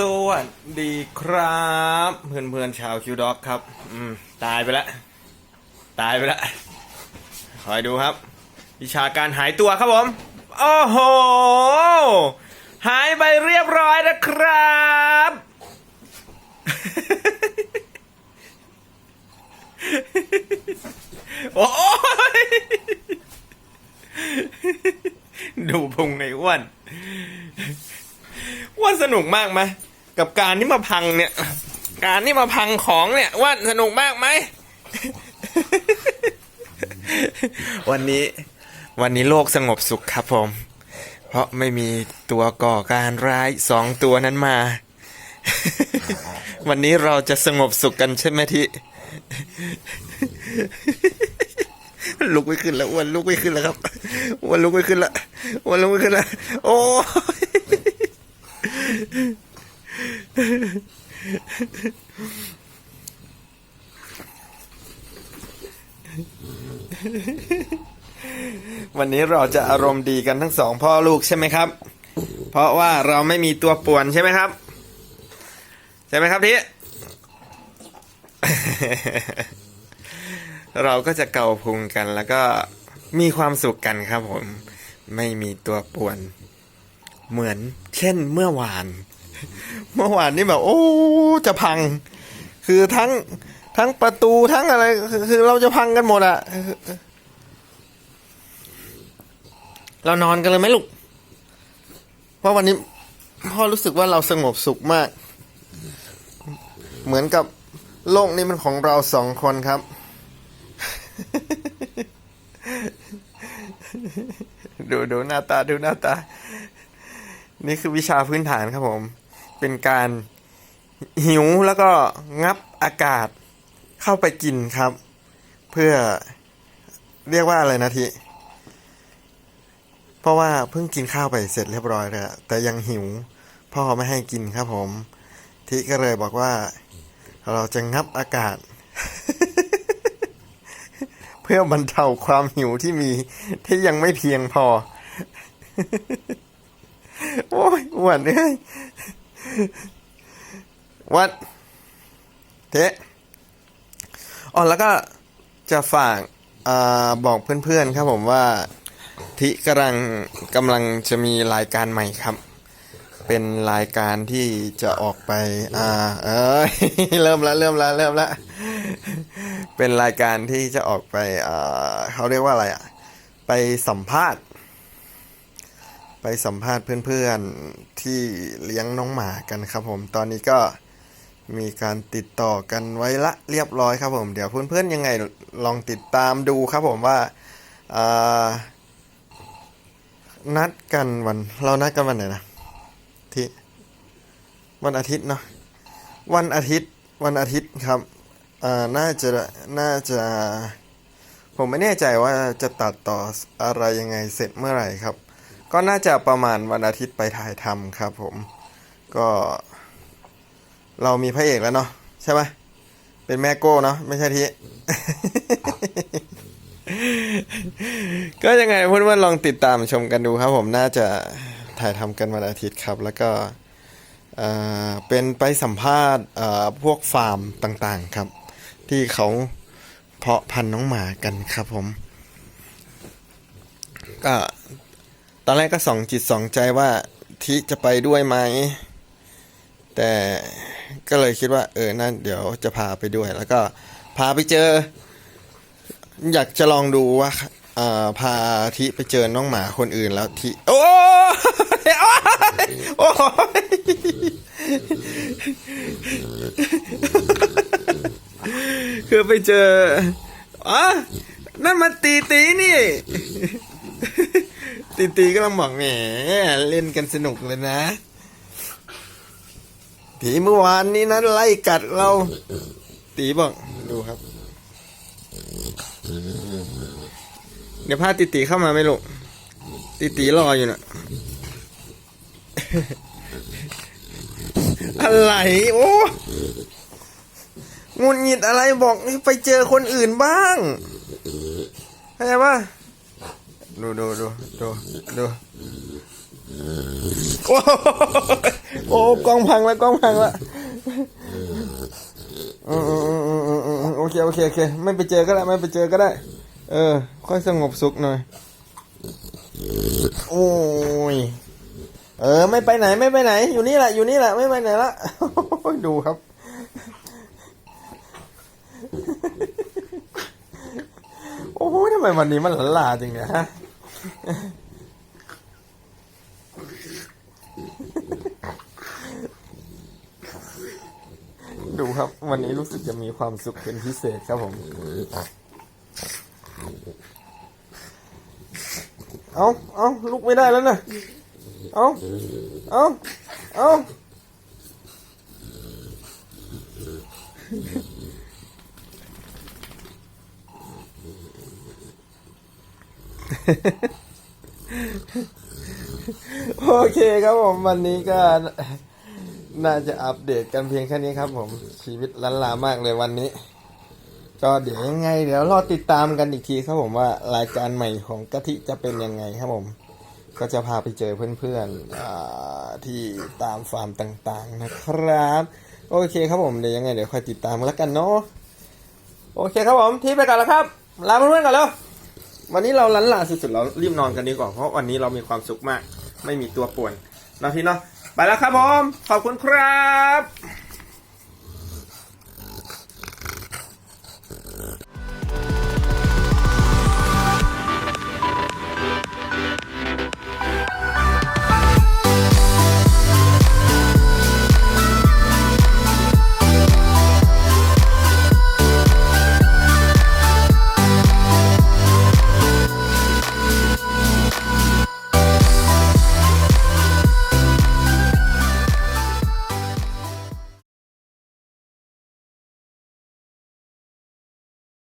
สวัสดีครับ เพื่อนเพื่อนๆชาวคิวด็อกครับ อืม ตายไปแล้วตายไปแล้วคอยดูครับ วิชาการหายตัวครับผม โอ้โห หายไปเรียบร้อยนะครับ โอ้ยดูพุงในอ้วนว่าสนุกมากไหม กับการที่มาพังเนี่ย การที่มาพังของเนี่ยว่าสนุกมากไหม วันนี้วันนี้โลกสงบสุขครับผม เพราะไม่มีตัวก่อการร้ายสองตัวนั้นมา วันนี้เราจะสงบสุขกันใช่ไหมที่ลุกไม่ขึ้นแล้วอ้วนลุกไม่ขึ้นแล้วครับอ้วนลุกไม่ขึ้นแล้วอ้วนลุกไม่ขึ้นแล้วโอ้ย วันนี้เราจะอารมณ์ดีกันทั้งสองพ่อลูกใช่ไหมครับ เพราะว่าเราไม่มีตัวป่วนใช่ไหมครับ ใช่ไหมครับทีเราก็จะเก่าพุงกันแล้วก็มีความสุขกันครับผม ไม่มีตัวป่วน เหมือนเช่นเมื่อวาน เมื่อวานนี่แบบ โอ้จะพัง คือทั้งทั้งประตูทั้งอะไร คือเราจะพังกันหมดอะเรานอนกันเลยไหมลูก เพราะวันนี้พ่อรู้สึกว่าเราสงบสุขมาก เหมือนกับโลกนี้มันของเราสองคนครับ ดูดูหน้าตาดูหน้าตา นี่คือวิชาพื้นฐานครับผม เป็นการหิวแล้วก็งับอากาศเข้าไปกินครับ เพื่อเรียกว่าอะไรนะทีเพราะว่าเพิ่งกินข้าวไปเสร็จเรียบร้อยแล้วแต่ยังหิวพ่อไม่ให้กินครับผมทิก็เลยบอกว่า เราจะงับอากาศ เพื่อบรรเทาความหิวที่มีที่ยังไม่เพียงพอ โอ้ยอ้วนเอ้ย วัดเทะอ๋อแล้วก็จะฝากอบอกเพื่อนๆครับผมว่าทิกำลังกำลังจะมีรายการใหม่ครับ เป็นรายการที่จะออกไป อ่า เอยเริ่มแล้วเริ่มแล้วเริ่มแล้วเป็นรายการที่จะออกไปอ่าเขาเรียกว่าอะไรอะ ไปสัมภาษณ์ ไปสัมภาษณ์เพื่อนๆที่เลี้ยงน้องหมากันครับผม ตอนนี้ก็มีการติดต่อกันไว้ละเรียบร้อยครับผม เดี๋ยวเพื่อนๆยังไงลองติดตามดูครับผมว่านัดกันวันเรานัดกันวันไหนนะที่วันอาทิตย์เนาะวันอาทิตย์วันอาทิตย์ครับอ่าน่าจะน่าจะ ผมไม่แน่ใจว่าจะตัดต่ออะไรยังไงเสร็จเมื่อไหร่ครับ ก็น่าจะประมาณวันอาทิตย์ไปถ่ายทำครับผมก็เรามีพระเอกแล้วเนาะใช่ไหมเป็นแม่โก้เนาะไม่ใช่ทีก็ยังไงเพื่อนๆลองติดตามชมกันดูครับ ผมน่าจะถ่ายทำกันวันอาทิตย์ครับ แล้วก็เป็นไปสัมภาษณ์พวกฟาร์มต่างๆครับ ที่เขาเพาะพันธุ์น้องหมากันครับผมก็ อนแรกก็สองจิตสองใจว่าทิจะไปด้วยไหม แต่ก็เลยคิดว่า เออนั่นเดี๋ยวจะพาไปด้วย แล้วก็พาไปเจอ อยากจะลองดูว่าเอ่อพาทิไปเจอน้องหมาคนอื่นแล้วทิโอ้โอ้โอ้ยคือไปเจออ๋อนั่นมันตีตีนี่ ตีตีก็ลังบอกแหมเล่นกันสนุกเลยนะตีเมื่อวานนี้นั้นไล่กัดเรา ตีบอกดูครับ เดี๋ยวพาติตีเข้ามาไหม่ลูกติตีรออยู่น่ะอะไรโอ้งุนหงิดอะไรบอกไปเจอคนอื่นบ้างเข้าใจปะ ดูดูดูดูดูโอ้โอ้กล้องพังแล้วกล้องพังแล้วอืมอืมอืมอืมอืมอืมโอเคโอเคโอเคไม่ไปเจอก็ได้ไม่ไปเจอก็ได้ เออ ค่อยสงบสุขหน่อย โอ้ยเออ ไม่ไปไหนไม่ไปไหน อยู่นี่แหละอยู่นี่แหละไม่ไปไหนละดูครับ โอ้โหทำไมวันนี้มันหลาลาจริงเนี่ยฮะ ดูครับ วันนี้รู้สึกจะมีความสุขเป็นพิเศษครับผม เอาเอาลุกไม่ได้แล้วนะ เอาเอาเอา โอเคครับผมวันนี้ก็น่าจะอัปเดตกันเพียงแค่นี้ครับ ผมชีวิตลันลามากเลยวันนี้ ก็เดี๋ยวยังไง เดี๋ยวรอติดตามกันอีกทีครับผมว่ารายการใหม่ของกะทิจะเป็นยังไงครับผม ก็จะพาไปเจอเพื่อนๆที่ตามฟาร์มต่างๆนะครับ โอเคครับผมเดี๋ยวยังไงเดี๋ยวคอยติดตามกันแล้วกันเนาะโอเคครับผมที่ไปก่อนแล้วครับลาเพื่อนๆก่อนแล้ว วันนี้เราลันลาสุดๆเรารีบนอนกันดีกว่าเพราะวันนี้เรามีความสุขมาก ไม่มีตัวป่วนนาะพี่เนาะไปแล้วครับผมขอบคุณครับ